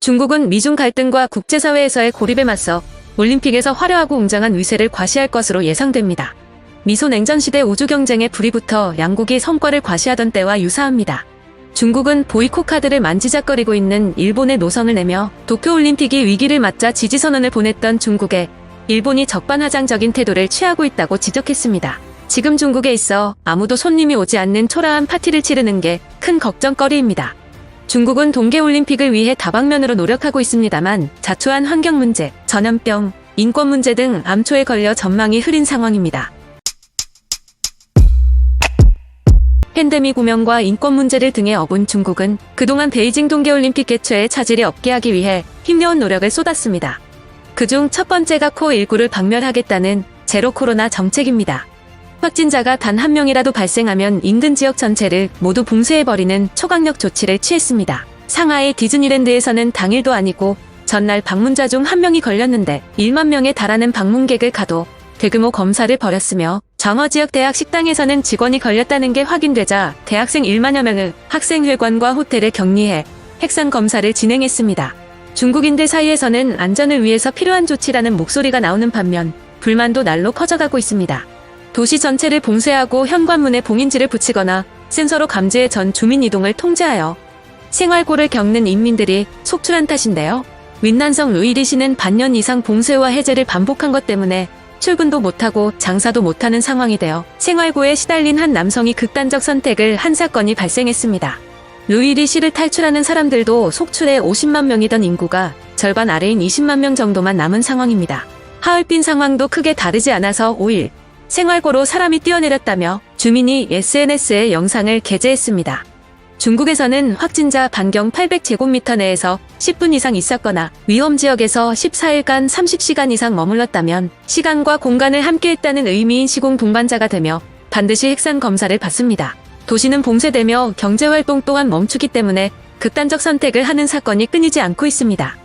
중국은 미중 갈등과 국제사회에서의 고립에 맞서 올림픽에서 화려하고 웅장한 위세를 과시할 것으로 예상됩니다. 미소 냉전 시대 우주 경쟁의 불이 붙어 양국이 성과를 과시하던 때와 유사합니다. 중국은 보이콧 카드를 만지작거리고 있는 일본의 노성을 내며 도쿄올림픽이 위기를 맞자 지지선언을 보냈던 중국에 일본이 적반하장적인 태도를 취하고 있다고 지적했습니다. 지금 중국에 있어 아무도 손님이 오지 않는 초라한 파티를 치르는 게 큰 걱정거리입니다. 중국은 동계올림픽을 위해 다방면으로 노력하고 있습니다만 자초한 환경 문제, 전염병, 인권 문제 등 암초에 걸려 전망이 흐린 상황입니다. 팬데믹 구명과 인권 문제를 등에 업은 중국은 그동안 베이징 동계올림픽 개최에 차질이 없게 하기 위해 힘겨운 노력을 쏟았습니다. 그중 첫 번째가 코어19를 박멸하겠다는 제로 코로나 정책입니다. 확진자가 단 한 명이라도 발생하면 인근 지역 전체를 모두 봉쇄해버리는 초강력 조치를 취했습니다. 상하이 디즈니랜드에서는 당일도 아니고 전날 방문자 중 한 명이 걸렸는데 1만 명에 달하는 방문객을 가도 대규모 검사를 벌였으며 정어 지역 대학 식당에서는 직원이 걸렸다는 게 확인되자 대학생 1만여 명을 학생회관과 호텔에 격리해 핵산 검사를 진행했습니다. 중국인들 사이에서는 안전을 위해서 필요한 조치라는 목소리가 나오는 반면 불만도 날로 커져가고 있습니다. 도시 전체를 봉쇄하고 현관문에 봉인지를 붙이거나 센서로 감지해 전 주민 이동을 통제하여 생활고를 겪는 인민들이 속출한 탓인데요. 윈난성 루이리 씨는 반년 이상 봉쇄와 해제를 반복한 것 때문에 출근도 못하고 장사도 못하는 상황이 되어 생활고에 시달린 한 남성이 극단적 선택을 한 사건이 발생했습니다. 루이리 씨를 탈출하는 사람들도 속출해 50만 명이던 인구가 절반 아래인 20만 명 정도만 남은 상황입니다. 하얼빈 상황도 크게 다르지 않아서 5일 생활고로 사람이 뛰어내렸다며 주민이 SNS에 영상을 게재했습니다. 중국에서는 확진자 반경 800제곱미터 내에서 10분 이상 있었거나 위험 지역에서 14일간 30시간 이상 머물렀다면 시간과 공간을 함께했다는 의미인 시공 동반자가 되며 반드시 핵산 검사를 받습니다. 도시는 봉쇄되며 경제활동 또한 멈추기 때문에 극단적 선택을 하는 사건이 끊이지 않고 있습니다.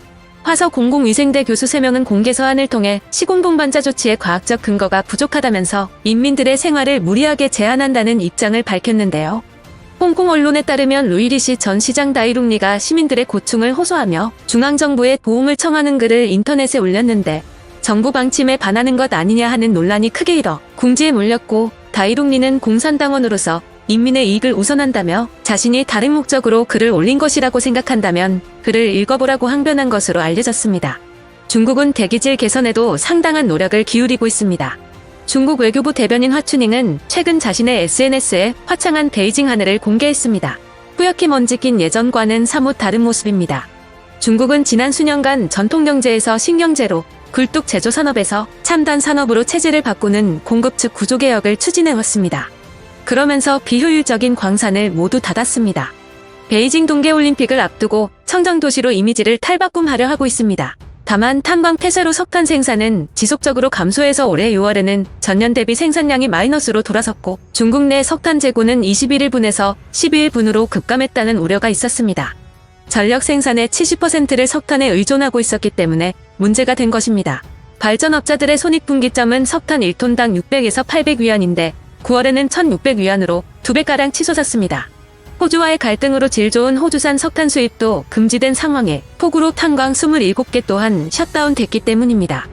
화서 공공위생대 교수 3명은 공개 서한을 통해 시공동반자 조치의 과학적 근거가 부족하다면서 인민들의 생활을 무리하게 제한한다는 입장을 밝혔는데요. 홍콩 언론에 따르면 루이리 씨전 시장 다이룽리가 시민들의 고충을 호소하며 중앙정부에 도움을 청하는 글을 인터넷에 올렸는데 정부 방침에 반하는 것 아니냐 하는 논란이 크게 일어 궁지에 몰렸고 다이룽리는 공산당원으로서 인민의 이익을 우선한다며 자신이 다른 목적으로 글을 올린 것이라고 생각한다면 글을 읽어보라고 항변한 것으로 알려졌습니다. 중국은 대기질 개선에도 상당한 노력을 기울이고 있습니다. 중국 외교부 대변인 화추닝은 최근 자신의 SNS에 화창한 베이징 하늘을 공개했습니다. 뿌옇게 먼지 낀 예전과는 사뭇 다른 모습입니다. 중국은 지난 수년간 전통경제에서 신경제로 굴뚝 제조 산업에서 첨단 산업으로 체질을 바꾸는 공급 측 구조 개혁을 추진해왔습니다. 그러면서 비효율적인 광산을 모두 닫았습니다. 베이징 동계올림픽을 앞두고 청정도시로 이미지를 탈바꿈하려 하고 있습니다. 다만 탄광 폐쇄로 석탄 생산은 지속적으로 감소해서 올해 6월에는 전년 대비 생산량이 마이너스로 돌아섰고 중국 내 석탄 재고는 21일분에서 12일분으로 급감했다는 우려가 있었습니다. 전력 생산의 70%를 석탄에 의존하고 있었기 때문에 문제가 된 것입니다. 발전업자들의 손익분기점은 석탄 1톤당 600에서 800위안인데 9월에는 1600위안으로 2배가량 치솟았습니다. 호주와의 갈등으로 질 좋은 호주산 석탄 수입도 금지된 상황에 폭우로 탄광 27개 또한 셧다운 됐기 때문입니다.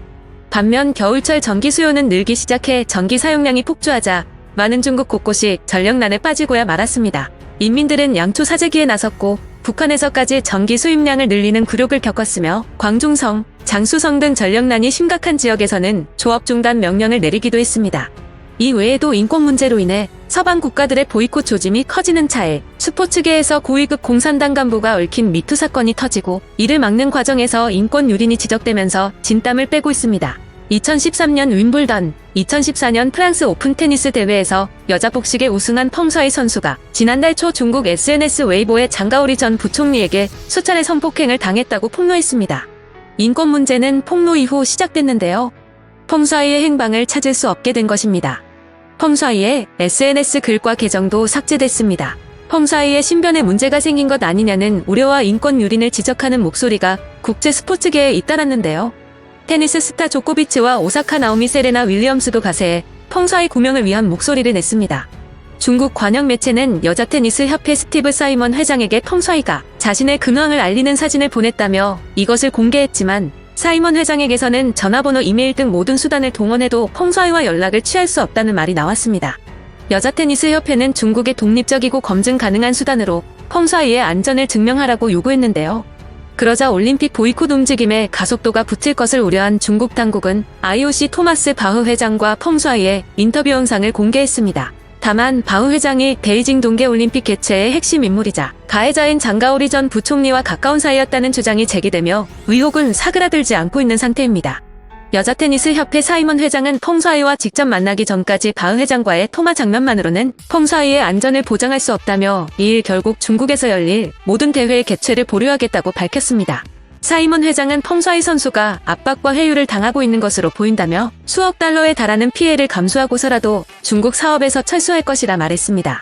반면 겨울철 전기 수요는 늘기 시작해 전기 사용량이 폭주하자 많은 중국 곳곳이 전력난에 빠지고야 말았습니다. 인민들은 양초 사재기에 나섰고 북한에서까지 전기 수입량을 늘리는 굴욕을 겪었으며 광중성, 장수성 등 전력난이 심각한 지역에서는 조업 중단 명령을 내리기도 했습니다. 이 외에도 인권 문제로 인해 서방 국가들의 보이콧 조짐이 커지는 차에 스포츠계에서 고위급 공산당 간부가 얽힌 미투 사건이 터지고 이를 막는 과정에서 인권 유린이 지적되면서 진땀을 빼고 있습니다. 2013년 윈블던, 2014년 프랑스 오픈 테니스 대회에서 여자 복식에 우승한 펑서이 선수가 지난달 초 중국 SNS 웨이보에 장가오리 전 부총리에게 수차례 성폭행을 당했다고 폭로했습니다. 인권 문제는 폭로 이후 시작됐는데요. 펑사이의 행방을 찾을 수 없게 된 것입니다. 펑사이의 SNS 글과 계정도 삭제됐습니다. 펑사이의 신변에 문제가 생긴 것 아니냐는 우려와 인권 유린을 지적하는 목소리가 국제 스포츠계에 잇따랐는데요. 테니스 스타 조코비치와 오사카 나오미 세레나 윌리엄스도 가세해 펑사이 구명을 위한 목소리를 냈습니다. 중국 관영 매체는 여자 테니스 협회 스티브 사이먼 회장에게 펑사이가 자신의 근황을 알리는 사진을 보냈다며 이것을 공개했지만 사이먼 회장에게서는 전화번호, 이메일 등 모든 수단을 동원해도 펑사이와 연락을 취할 수 없다는 말이 나왔습니다. 여자 테니스 협회는 중국의 독립적이고 검증 가능한 수단으로 펑사이의 안전을 증명하라고 요구했는데요. 그러자 올림픽 보이콧 움직임에 가속도가 붙을 것을 우려한 중국 당국은 IOC 토마스 바흐 회장과 펑사이의 인터뷰 영상을 공개했습니다. 다만 바흐 회장이 베이징 동계올림픽 개최의 핵심 인물이자 가해자인 장가오리 전 부총리와 가까운 사이였다는 주장이 제기되며 의혹은 사그라들지 않고 있는 상태입니다. 여자 테니스 협회 사이먼 회장은 펑사이와 직접 만나기 전까지 바흐 회장과의 통화 장면만으로는 펑사이의 안전을 보장할 수 없다며 이일 결국 중국에서 열릴 모든 대회의 개최를 보류하겠다고 밝혔습니다. 사이먼 회장은 펑사이 선수가 압박과 회유를 당하고 있는 것으로 보인다며 수억 달러에 달하는 피해를 감수하고서라도 중국 사업에서 철수할 것이라 말했습니다.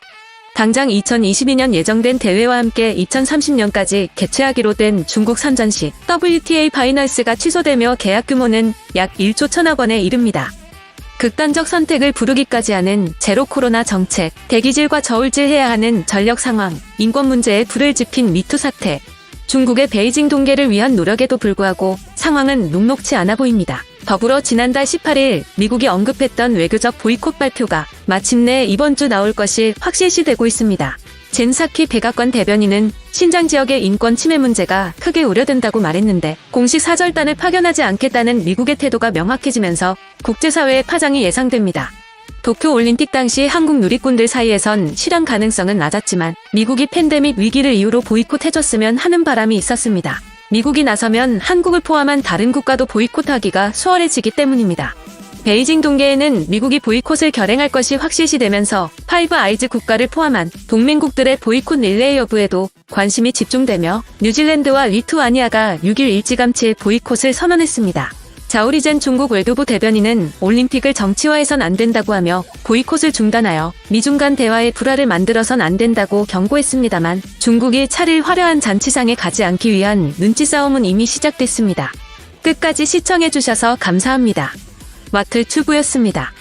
당장 2022년 예정된 대회와 함께 2030년까지 개최하기로 된 중국 선전시 WTA 파이널스가 취소되며 계약 규모는 약 1조 천억 원에 이릅니다. 극단적 선택을 부르기까지 하는 제로 코로나 정책, 대기질과 저울질해야 하는 전력 상황, 인권 문제에 불을 지핀 미투 사태, 중국의 베이징 동계를 위한 노력에도 불구하고 상황은 녹록치 않아 보입니다. 더불어 지난달 18일 미국이 언급했던 외교적 보이콧 발표가 마침내 이번 주 나올 것이 확실시 되고 있습니다. 젠사키 백악관 대변인은 신장 지역의 인권 침해 문제가 크게 우려된다고 말했는데 공식 사절단을 파견하지 않겠다는 미국의 태도가 명확해지면서 국제사회의 파장이 예상됩니다. 도쿄 올림픽 당시 한국 누리꾼들 사이에선 실현 가능성은 낮았지만 미국이 팬데믹 위기를 이유로 보이콧해줬으면 하는 바람이 있었습니다. 미국이 나서면 한국을 포함한 다른 국가도 보이콧하기가 수월해지기 때문입니다. 베이징 동계에는 미국이 보이콧을 결행할 것이 확실시 되면서 파이브 아이즈 국가를 포함한 동맹국들의 보이콧 릴레이 여부에도 관심이 집중되며 뉴질랜드와 리투아니아가 6일 일찌감치 보이콧을 선언했습니다. 자우리젠 중국 외교부 대변인은 올림픽을 정치화해선 안 된다고 하며 보이콧을 중단하여 미중 간 대화의 불화를 만들어선 안 된다고 경고했습니다만 중국이 차릴 화려한 잔치상에 가지 않기 위한 눈치 싸움은 이미 시작됐습니다. 끝까지 시청해주셔서 감사합니다. 와틀 튜브였습니다.